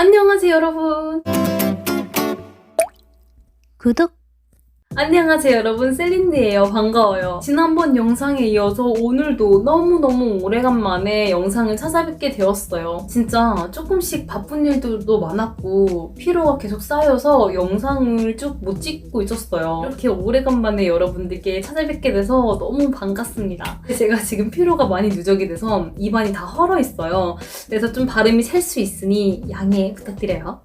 안녕하세요, 여러분. 구독 안녕하세요, 여러분. 셀린드예요. 반가워요. 지난번 영상에 이어서 오늘도 너무너무 오래간만에 영상을 찾아뵙게 되었어요. 진짜 조금씩 바쁜 일들도 많았고 피로가 계속 쌓여서 영상을 쭉 못 찍고 있었어요. 이렇게 오래간만에 여러분들께 찾아뵙게 돼서 너무 반갑습니다. 제가 지금 피로가 많이 누적이 돼서 입안이 다 헐어 있어요. 그래서 좀 발음이 셀 수 있으니 양해 부탁드려요.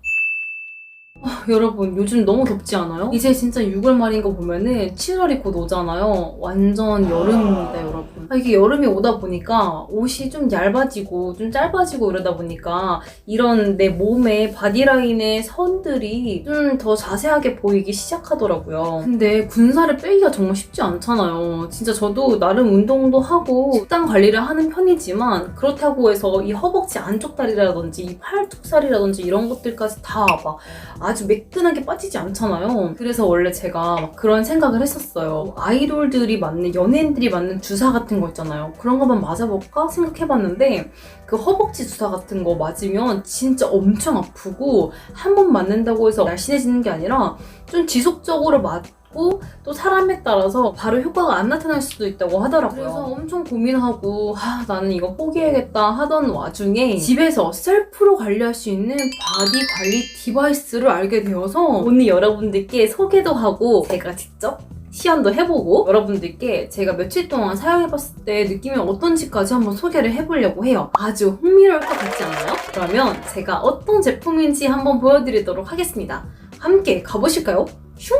아, 여러분 요즘 너무 덥지 않아요? 이제 진짜 6월 말인 거 보면은 7월이 곧 오잖아요. 완전 여름입니다, 여러분. 아, 이게 여름이 오다 보니까 옷이 좀 얇아지고 좀 짧아지고 이러다 보니까 이런 내 몸의 바디라인의 선들이 좀 더 자세하게 보이기 시작하더라고요. 근데 군살을 빼기가 정말 쉽지 않잖아요. 진짜 저도 나름 운동도 하고 식단 관리를 하는 편이지만 그렇다고 해서 이 허벅지 안쪽 다리라든지 이 팔뚝살이라든지 이런 것들까지 다 막 아주 매끈하게 빠지지 않잖아요. 그래서 원래 제가 막 그런 생각을 했었어요. 아이돌들이 맞는, 연예인들이 맞는 주사 같은 거 있잖아요. 그런 것만 맞아볼까 생각해봤는데 그 허벅지 주사 같은 거 맞으면 진짜 엄청 아프고 한 번 맞는다고 해서 날씬해지는 게 아니라 좀 지속적으로 맞고 또 사람에 따라서 바로 효과가 안 나타날 수도 있다고 하더라고요. 그래서 엄청 고민하고 아, 나는 이거 포기해야겠다 하던 와중에 집에서 셀프로 관리할 수 있는 바디 관리 디바이스를 알게 되어서 오늘 여러분들께 소개도 하고 제가 직접 시연도 해보고 여러분들께 제가 며칠 동안 사용해봤을 때 느낌이 어떤지까지 한번 소개를 해보려고 해요. 아주 흥미로울 것 같지 않아요? 그러면 제가 어떤 제품인지 한번 보여드리도록 하겠습니다. 함께 가보실까요? 슝!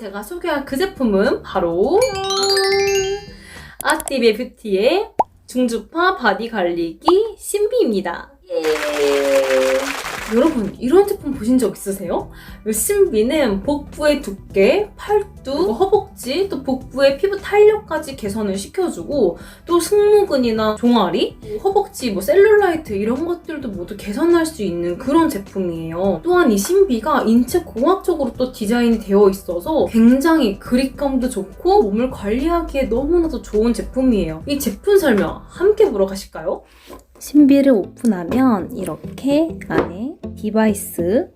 제가 소개할 그 제품은 바로 아띠베 뷰티의 중주파 바디 관리기 신비입니다. 예. 여러분 이런 제품 보신 적 있으세요? 이 신비는 복부의 두께, 팔뚝, 허벅지, 또 복부의 피부 탄력까지 개선을 시켜주고 또 승모근이나 종아리, 허벅지, 뭐 셀룰라이트 이런 것들도 모두 개선할 수 있는 그런 제품이에요. 또한 이 신비가 인체 공학적으로 또 디자인이 되어 있어서 굉장히 그립감도 좋고 몸을 관리하기에 너무나도 좋은 제품이에요. 이 제품 설명 함께 보러 가실까요? 신비를 오픈하면 이렇게 안에 디바이스,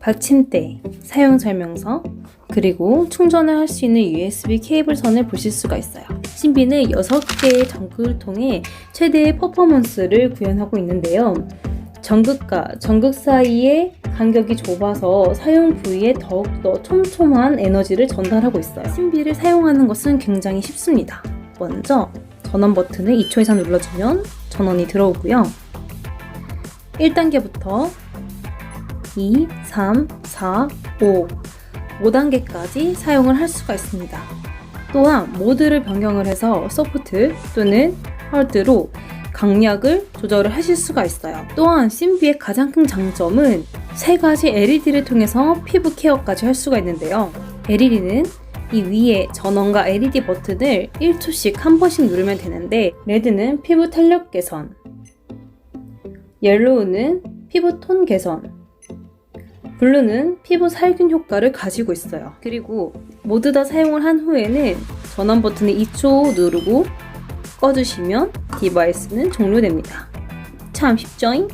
받침대, 사용 설명서, 그리고 충전을 할 수 있는 USB 케이블 선을 보실 수가 있어요. 신비는 6개의 전극을 통해 최대의 퍼포먼스를 구현하고 있는데요. 전극과 전극 사이의 간격이 좁아서 사용 부위에 더욱더 촘촘한 에너지를 전달하고 있어요. 신비를 사용하는 것은 굉장히 쉽습니다. 먼저 전원 버튼을 2초 이상 눌러주면 전원이 들어오고요. 1단계부터 2, 3, 4, 5, 5단계까지 사용을 할 수가 있습니다. 또한 모드를 변경을 해서 소프트 또는 하드로 강약을 조절을 하실 수가 있어요. 또한 신비의 가장 큰 장점은 세 가지 LED를 통해서 피부 케어까지 할 수가 있는데요. LED는 이 위에 전원과 LED 버튼을 1초씩 한 번씩 누르면 되는데 레드는 피부 탄력 개선, 옐로우는 피부 톤 개선, 블루는 피부 살균 효과를 가지고 있어요. 그리고 모두 다 사용을 한 후에는 전원 버튼을 2초 누르고 꺼주시면 디바이스는 종료됩니다. 참 쉽죠잉?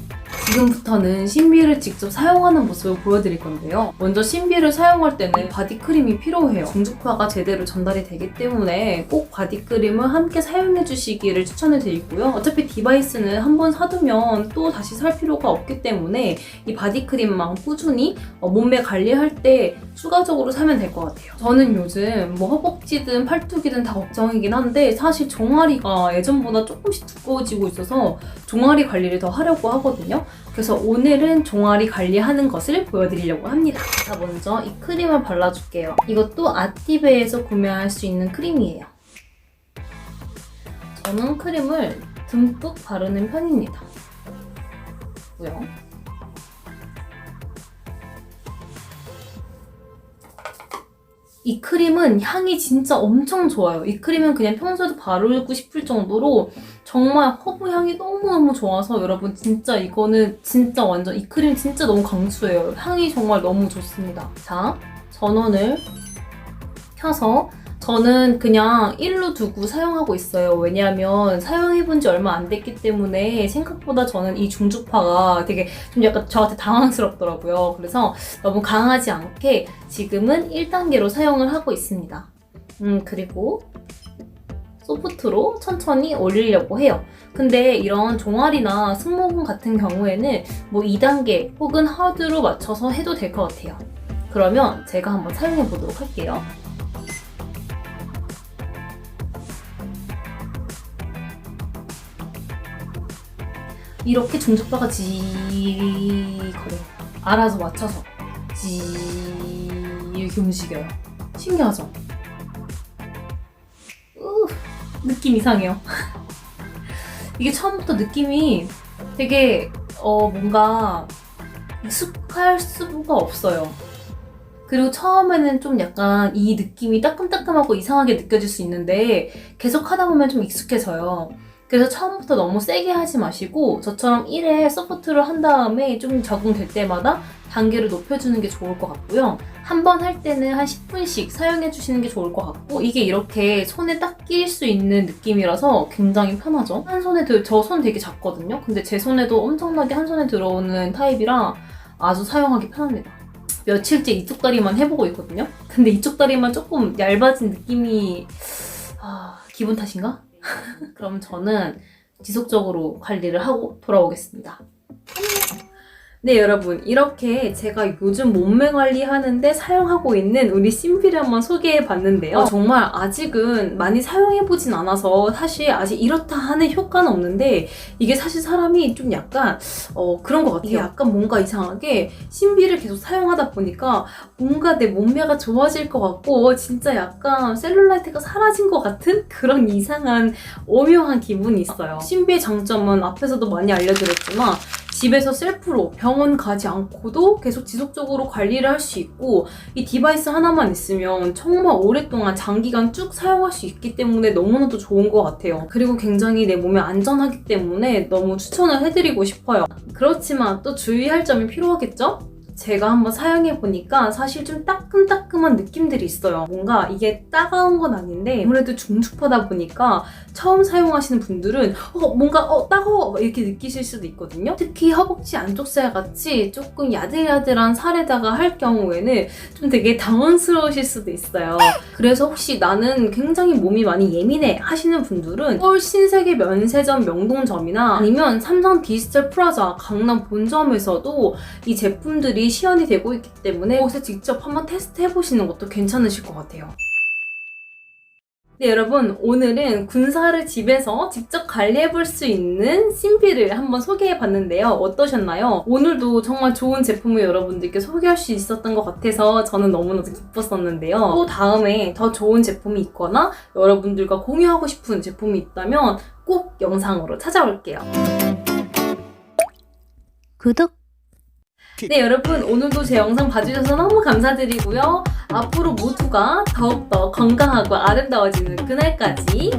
지금부터는 신비를 직접 사용하는 모습을 보여드릴 건데요. 먼저 신비를 사용할 때는 바디크림이 필요해요. 중주파가 제대로 전달이 되기 때문에 꼭 바디크림을 함께 사용해 주시기를 추천을 드리고요. 어차피 디바이스는 한 번 사두면 또 다시 살 필요가 없기 때문에 이 바디크림만 꾸준히 어, 몸매 관리할 때 추가적으로 사면 될 것 같아요. 저는 요즘 뭐 허벅지든 팔뚝이든 다 걱정이긴 한데 사실 종아리가 예전보다 조금씩 두꺼워지고 있어서 종아리 관리를 더 하려고 하거든요. 그래서 오늘은 종아리 관리하는 것을 보여드리려고 합니다. 자, 먼저 이 크림을 발라줄게요. 이것도 아티베에서 구매할 수 있는 크림이에요. 저는 크림을 듬뿍 바르는 편입니다. 고요. 이 크림은 향이 진짜 엄청 좋아요. 이 크림은 그냥 평소에도 바르고 싶을 정도로 정말 허브 향이 너무너무 좋아서 여러분 진짜 이거는 진짜 완전 이 크림 진짜 너무 강추해요. 향이 정말 너무 좋습니다. 자, 전원을 켜서 저는 그냥 일로 두고 사용하고 있어요. 왜냐하면 사용해본 지 얼마 안 됐기 때문에 생각보다 저는 이 중주파가 되게 좀 약간 저한테 당황스럽더라고요. 그래서 너무 강하지 않게 지금은 1단계로 사용을 하고 있습니다. 음, 그리고 소프트로 천천히 올리려고 해요. 근데 이런 종아리나 승모근 같은 경우에는 뭐 2단계 혹은 하드로 맞춰서 해도 될 것 같아요. 그러면 제가 한번 사용해 보도록 할게요. 이렇게 중저파가 지 거려 알아서 맞춰서 지 이렇게 움직여요. 신기하죠? 느낌 이상해요. 이게 처음부터 느낌이 되게 어 뭔가 익숙할 수가 없어요. 그리고 처음에는 좀 약간 이 느낌이 따끔따끔하고 이상하게 느껴질 수 있는데 계속 하다 보면 좀 익숙해져요. 그래서 처음부터 너무 세게 하지 마시고 저처럼 1회 서포트를 한 다음에 좀 적응될 때마다 단계를 높여주는 게 좋을 것 같고요. 한 번 할 때는 한 10분씩 사용해 주시는 게 좋을 것 같고 이게 이렇게 손에 딱 끼일 수 있는 느낌이라서 굉장히 편하죠. 한 손에 저 손 되게 작거든요. 근데 제 손에도 엄청나게 한 손에 들어오는 타입이라 아주 사용하기 편합니다. 며칠째 이쪽 다리만 해보고 있거든요. 근데 이쪽 다리만 조금 얇아진 느낌이 아, 기분 탓인가? 그럼 저는 지속적으로 관리를 하고 돌아오겠습니다. 네, 여러분. 이렇게 제가 요즘 몸매 관리하는데 사용하고 있는 우리 심피를 한번 소개해 봤는데요. 어, 정말 아직은 많이 사용해 보진 않아서 사실 아직 이렇다 하는 효과는 없는데 이게 사실 사람이 좀 약간 어, 그런 것 같아요. 약간 뭔가 이상하게 신비를 계속 사용하다 보니까 뭔가 내 몸매가 좋아질 것 같고 진짜 약간 셀룰라이트가 사라진 것 같은 그런 이상한 오묘한 기분이 있어요. 신비의 장점은 앞에서도 많이 알려드렸지만 집에서 셀프로 병원 가지 않고도 계속 지속적으로 관리를 할 수 있고 이 디바이스 하나만 있으면 정말 오랫동안 장기간 쭉 사용할 수 있기 때문에 너무나도 좋은 것 같아요. 그리고 굉장히 내 몸에 안전하기 때문에 너무 추천을 해드리고 싶어요. 그렇지만 또 주의할 점이 필요하겠죠? 제가 한번 사용해 보니까 사실 좀 따끔따끔한 느낌들이 있어요. 뭔가 이게 따가운 건 아닌데 아무래도 중축하다 보니까 처음 사용하시는 분들은 어 뭔가 어 따가워 이렇게 느끼실 수도 있거든요. 특히 허벅지 안쪽 살 같이 조금 야들야들한 살에다가 할 경우에는 좀 되게 당황스러우실 수도 있어요. 그래서 혹시 나는 굉장히 몸이 많이 예민해 하시는 분들은 서울 신세계 면세점 명동점이나 아니면 삼성 디지털 프라자 강남 본점에서도 이 제품들이 시연이 되고 있기 때문에 곳에 직접 한번 테스트 해보시는 것도 괜찮으실 것 같아요. 네, 여러분. 오늘은 군사를 집에서 직접 관리해 볼 수 있는 심피를 한번 소개해 봤는데요. 어떠셨나요? 오늘도 정말 좋은 제품을 여러분들께 소개할 수 있었던 것 같아서 저는 너무나도 기뻤었는데요. 또 다음에 더 좋은 제품이 있거나 여러분들과 공유하고 싶은 제품이 있다면 꼭 영상으로 찾아올게요. 구독! 네, 여러분. 오늘도 제 영상 봐주셔서 너무 감사드리고요. 앞으로 모두가 더욱더 건강하고 아름다워지는 그날까지